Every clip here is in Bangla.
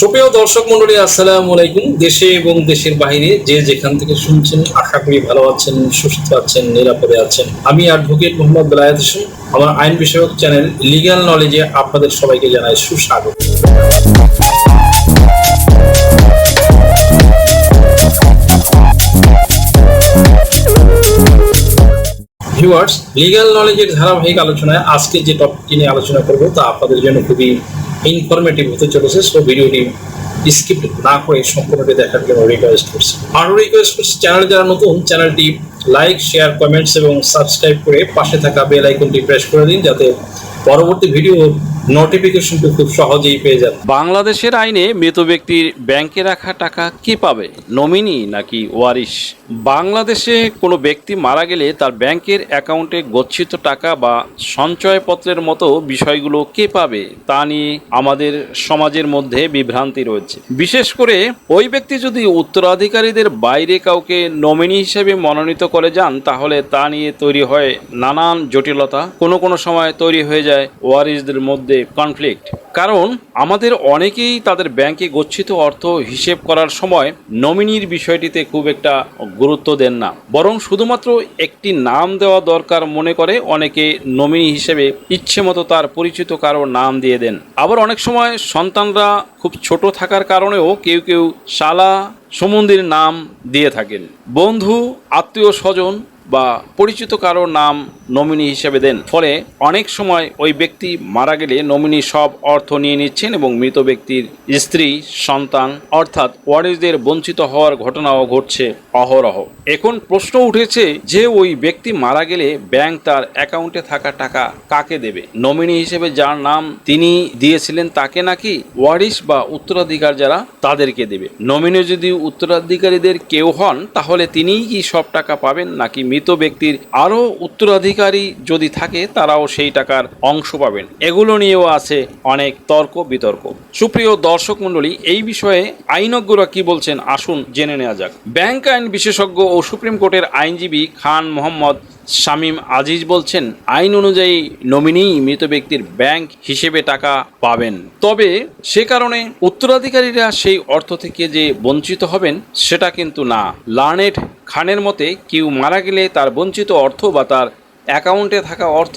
সুপ্রিয় দর্শক মন্ডলী, আসসালামু আলাইকুম। দেশে এবং দেশের বাইরে যে যেখান থেকে শুনছেন, আশা করি ভালো আছেন, সুস্থ আছেন, নিরাপদে আছেন। আমি অ্যাডভোকেট মোহাম্মদ বেলায়েত হোসেন। আমার আইন বিষয়ক চ্যানেল লিগ্যাল নলেজে আপনাদের সবাইকে জানাই সুস্বাগত। ভিউয়ার্স নলেজের ধারাবাহিক আলোচনায় আজকে যে টপিকটি নিয়ে আলোচনা করব, তা আপনাদের জন্য খুবই ইনফরমেটিভ হতে চলেছে সো ভিডিওটি স্কিপ না করে সম্পূর্ণটি দেখার জন্য রিকোয়েস্ট করছি। আরও রিকোয়েস্ট করছি চ্যানেল যারা নতুন চ্যানেলটি লাইক শেয়ার কমেন্টস এবং সাবস্ক্রাইব করে পাশে থাকা বেল আইকনটি প্রেস করে দিন, যাতে পরবর্তী ভিডিও নোটিফিকেশনটি খুব সহজেই পেয়ে যান বাংলাদেশের আইনে মৃত ব্যক্তির ব্যাংকে রাখা টাকা কি পাবে? নমিনি নাকি ওয়ারিশ? বাংলাদেশে কোনো ব্যক্তি মারা গেলে তার ব্যাংকের অ্যাকাউন্টে গচ্ছিত টাকা বা সঞ্চয়পত্রের মতো বিষয়গুলো কে পাবে? তা নিয়ে আমাদের সমাজের মধ্যে বিভ্রান্তি রয়েছে। বিশেষ করে ওই ব্যক্তি যদি উত্তরাধিকারীদের বাইরে কাউকে নমিনি হিসেবে মনোনীত করে যান, তাহলে তা নিয়ে তৈরি হয় নানান জটিলতা। কোনো কোনো সময় তৈরি হয়ে যায় ওয়ারিসদের মধ্যে কনফ্লিক্ট কারণ আমাদের অনেকেই তাদের ব্যাংকে গচ্ছিত অর্থ হিসেব করার সময় নমিনির বিষয়টিতে খুব একটা গুরুত্ব দেন না। বরং শুধুমাত্র একটি নাম দেওয়া দরকার মনে করে অনেকে নমিনি হিসেবে ইচ্ছে মতো তার পরিচিত কারও নাম দিয়ে দেন। আবার অনেক সময় সন্তানরা খুব ছোট থাকার কারণেও কেউ কেউ শালা, সমন্দির নাম দিয়ে থাকেন। বন্ধু আত্মীয় স্বজন বা পরিচিত কারও নাম নমিনি হিসেবে দেন। ফলে অনেক সময় ওই ব্যক্তি মারা গেলে নমিনি সব অর্থ নিয়ে নিচ্ছেন এবং মৃত ব্যক্তির স্ত্রী, সন্তান অর্থাৎ ওয়ারিসদের বঞ্চিত হওয়ার ঘটনাও ঘটছে অহরহ। এখন প্রশ্ন উঠেছে যে ওই ব্যক্তি মারা গেলে ব্যাংক তার অ্যাকাউন্টে থাকা টাকা কাকে দেবে? নমিনি হিসেবে যার নাম তিনি দিয়েছিলেন তাকে নাকি ওয়ারিস বা উত্তরাধিকার যারা তাদেরকে দেবে? নমিনি যদি উত্তরাধিকারীদের কেউ হন, তাহলে তিনিই কি সব টাকা পাবেন নাকি মৃত ব্যক্তির আরও উত্তরাধিকারী যদি থাকে, তারাও সেই টাকার অংশ পাবেন। এগুলো নিয়েও আছে অনেক তর্ক বিতর্ক। সুপ্রিয় দর্শক মণ্ডলী, এই বিষয়ে আইনজ্ঞরা কি বলছেন আসুন জেনে নেওয়া যাক। ব্যাংক আইন বিশেষজ্ঞ ও সুপ্রিম কোর্টের আইনজীবী খান মোহাম্মদ শামীম আজিজ বলছেন, আইন অনুযায়ী নমিনি মৃত ব্যক্তির ব্যাংক হিসেবে টাকা পাবেন। তবে সে কারণে উত্তরাধিকারীরা সেই অর্থ থেকে যে বঞ্চিত হবেন, সেটা কিন্তু না। লার্নেট খানের মতে, কেউ মারা গেলে তার বঞ্চিত অর্থ বা তার অ্যাকাউন্টে থাকা অর্থ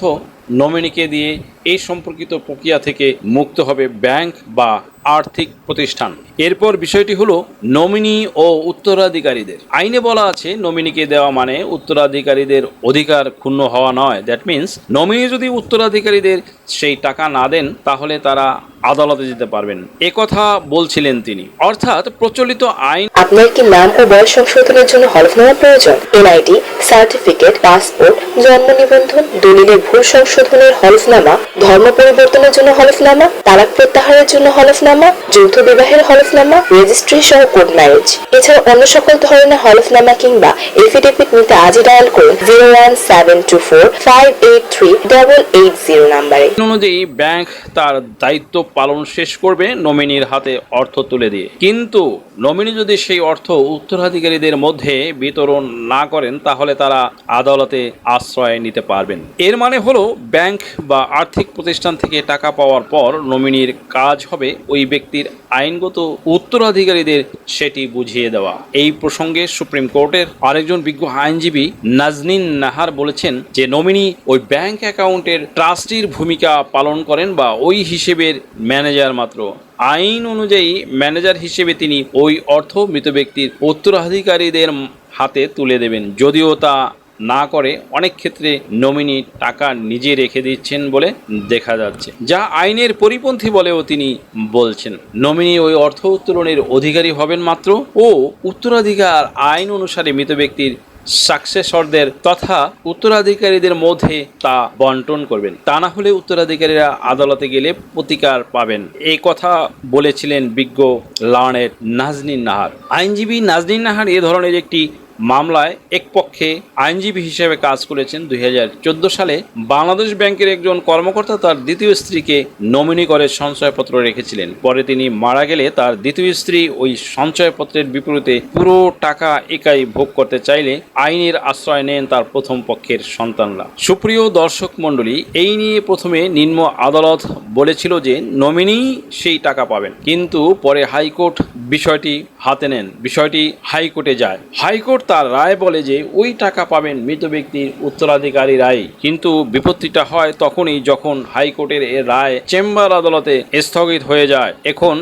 নমিনিকে দিয়ে এই সম্পর্কিত প্রক্রিয়া থেকে মুক্ত হবে ব্যাংক বা আর্থিক প্রতিষ্ঠান। এরপর বিষয়টি হলো নমিনি ও উত্তরাধিকারীদের। আইনে বলা আছে, নমিনিকে দেওয়া মানে উত্তরাধিকারীদের অধিকার ক্ষুণ্ণ হওয়া নয়। দ্যাট মিন্স নমিনি যদি উত্তরাধিকারীদের সেই টাকা না দেন, তাহলে তারা আদালতে যেতে পারবেন। এ কথা বলছিলেন তিনি। অর্থাৎ প্রচলিত আইন আপনার কি নাম ও বয়স সংশোধনের জন্য হলফনামা প্রয়োজন? এনআইডি সার্টিফিকেট পাসপোর্ট জন্ম নিবন্ধন দলিলের ভুল সংশোধনের হলফনামা ধর্ম পরিবর্তনের জন্য হলফনামা তালাক প্রত্যাহারের জন্য হলফনামা যৌথ বিবাহের হলফনামা রেজিস্ট্রি সহ কোর্ট ম্যারেজ। এছাড়া অন্য সকল ধরনের হলফনামা কিংবা এফিডেভিট নিতে আজই ডায়াল করুন zero one seven two four five eight three double eight zero নাম্বারে। অনুযায়ী ব্যাংক তার দায়িত্ব পালন শেষ করবে নমিনির হাতে অর্থ তুলে দিয়ে। কিন্তু নমিনি যদি সেই অর্থ উত্তরাধিকারীদের মধ্যে বিতরণ না করেন, তাহলে তারা আদালতে আশ্রয় নিতে পারবেন। এর মানে হলো, ব্যাংক বা আর্থিক প্রতিষ্ঠান থেকে টাকা পাওয়ার পর নমিনির কাজ হবে ওই ব্যক্তির আইনগত উত্তরাধিকারীদের সেটি বুঝিয়ে দেওয়া। এই প্রসঙ্গে সুপ্রিম কোর্টের আরেকজন বিজ্ঞ আইনজীবী নাজনিন নাহার বলেছেন যে, নমিনি ওই ব্যাংক অ্যাকাউন্টের ট্রাস্টির ভূমিকা পালন করেন বা ওই হিসেবের ম্যানেজার মাত্র। আইন অনুযায়ী ম্যানেজার হিসেবে তিনি ওই অর্থ মৃত ব্যক্তির উত্তরাধিকারীদের হাতে তুলে দেবেন, যদিও তা না করে অনেক ক্ষেত্রে নমিনি টাকা নিজে রেখে দিচ্ছেন বলে দেখা যাচ্ছে। যা আইনের পরিপন্থী বলেও তিনি বলছেন। নমিনি ওই অর্থ উত্তোলনের অধিকারী হবেন মাত্র ও উত্তরাধিকার আইন অনুসারে মৃত ব্যক্তির সাকসেসরদের তথা উত্তরাধিকারীদের মধ্যে তা বন্টন করবেন। তা না হলে উত্তরাধিকারীরা আদালতে গেলে প্রতিকার পাবেন। এই কথা বলেছিলেন বিজ্ঞ লার্নের নাজনীন নাহার। আইনজীবী নাজনীন নাহার এ ধরনের একটি মামলায় এক পক্ষে আইনজীবী হিসেবে কাজ করেছেন দুই হাজার চোদ্দ সালে। বাংলাদেশ ব্যাংকের একজন কর্মকর্তা তার দ্বিতীয় স্ত্রীকে নমিনি করে সঞ্চয়পত্র রেখেছিলেন। পরে তিনি মারা গেলে তার দ্বিতীয় স্ত্রী ওই সঞ্চয়পত্রের বিপরীতে পুরো টাকা একাই ভোগ করতে চাইলে আইনের আশ্রয় নেন তার প্রথম পক্ষের সন্তানরা। সুপ্রিয় দর্শক মণ্ডলী, এই নিয়ে প্রথমে নিম্ন আদালত বলেছিল যে নমিনি সেই টাকা পাবেন। কিন্তু পরে হাইকোর্ট বিষয়টি হাতে নেন। বিষয়টি হাইকোর্টে যায়। হাইকোর্ট তার রায় বলে যে, ওই টাকা পাবেন মৃত ব্যক্তির উত্তরাধিকারী রায়। কিন্তু বিপত্তিটা হয় তখনই যখন হাইকোর্টের এ রায় চেম্বার আদালতে স্থগিত হয়ে যায়। এখন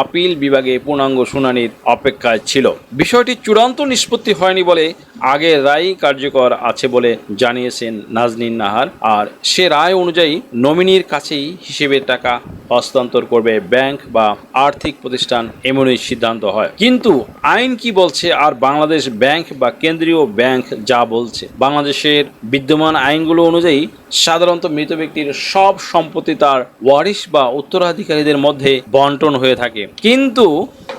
আপিল বিভাগে পূর্ণাঙ্গ শুনানির অপেক্ষায় ছিল। বিষয়টি চূড়ান্ত নিষ্পত্তি হয়নি বলে আগের রায় কার্যকর আছে বলে জানিয়েছেন নাজনীন নাহার। আর সে রায় অনুযায়ী নমিনির কাছেই হিসেবে টাকা হস্তান্তর করবে ব্যাংক বা আর্থিক প্রতিষ্ঠান এমনই সিদ্ধান্ত হয়। কিন্তু আইন কি বলছে আর বাংলাদেশ ব্যাংক বা কেন্দ্রীয় ব্যাংক যা বলছে? বাংলাদেশের বিদ্যমান আইনগুলো অনুযায়ী সাধারণত মৃত ব্যক্তির সব সম্পত্তি তার ওয়ারিশ বা উত্তরাধিকারীদের মধ্যে বন্টন হয়ে থাকে। কিন্তু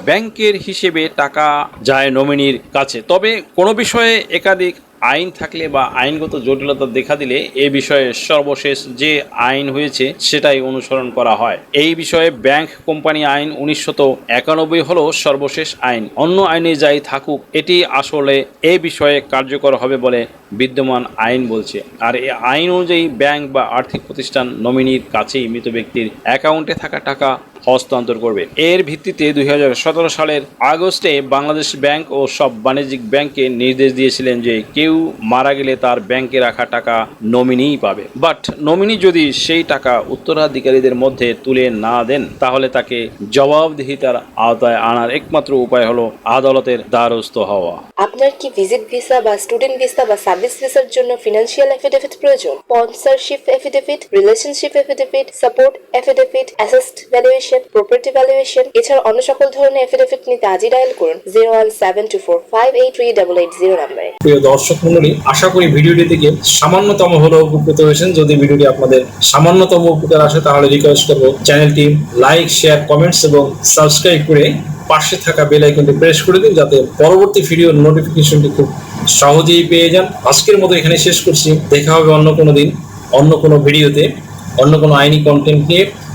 ব্যাংকের হিসেবে টাকা যায় নমিনির কাছে। তবে কোনো বিষয়ে একাধিক আইন থাকলে বা আইনগত জটিলতা দেখা দিলে এ বিষয়ে সর্বশেষ যে আইন হয়েছে সেটাই অনুসরণ করা হয়। এই বিষয়ে ব্যাংক কোম্পানি আইন উনিশশত একানব্বই হলো সর্বশেষ আইন। অন্য আইনে যাই থাকুক, এটি আসলে এ বিষয়ে কার্যকর হবে বলে বিদ্যমান আইন বলছে। আর এই আইন অনুযায়ী ব্যাংক বা আর্থিক প্রতিষ্ঠান নমিনির কাছেই মৃত ব্যক্তির অ্যাকাউন্টে থাকা টাকা হস্তান্তর করবে। এর ভিত্তিতে দুই হাজার সতেরো সালের আগস্টে বাংলাদেশ ব্যাংক ও সব বাণিজ্যিক ব্যাংককে নির্দেশ দিয়েছিলেন যে কেউ মারা গেলে তার ব্যাংকে রাখা টাকা নমিনিই পাবে। বাট নমিনি যদি সেই টাকা উত্তরাধিকারীদের মধ্যে তুলে না দেন, তাহলে তাকে জবাবদিহিতার আওতায় আনার একমাত্র উপায় হলো আদালতের দ্বারস্থ হওয়া। আপনার কি ভিজিট ভিসা বা স্টুডেন্ট ভিসা বা সার্ভিস ভিসার জন্য ফিনান্সিয়াল এফিডেভিট প্রয়োজন? Sponsorship affidavit, relationship affidavit, support affidavit, asset valuation property valuation এছাড়া অন্য সকল ধরনের এফিডেভিট নিতে আজই ডায়াল করুন zero one seven two four five eight three double eight zero নাম্বারে প্রিয় দর্শক মন্ডলী আশা করি ভিডিওটি থেকে সামান্যতম হলেও উপকৃত হয়েছেন। যদি ভিডিওটি আপনাদের সামান্যতম উপকার আসে, তাহলে রিকোয়েস্ট করব চ্যানেলটি লাইক শেয়ার কমেন্টস এবং সাবস্ক্রাইব করে পাশে থাকা বেল আইকনটি প্রেস করে দিন, যাতে পরবর্তী ভিডিওর নোটিফিকেশনটি খুব সহজেই পেয়ে যান। আজকের মতো এখানে শেষ করছি। দেখা হবে অন্য কোনো দিন, অন্য কোনো ভিডিওতে অন্য কোনো আইনি কন্টেন্ট নিয়ে।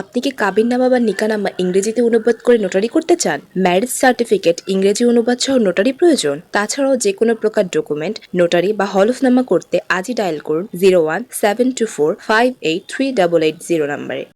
আপনি কি কাবিননামা বা নিকানামা ইংরেজিতে অনুবাদ করে নোটারি করতে চান? ম্যারেজ সার্টিফিকেট ইংরেজি অনুবাদ সহ নোটারি প্রয়োজন। তাছাড়াও যে কোনো প্রকার ডকুমেন্ট নোটারি বা হলফনামা করতে আজই ডায়াল করুন zero one seven two four five eight three double eight zero নাম্বারে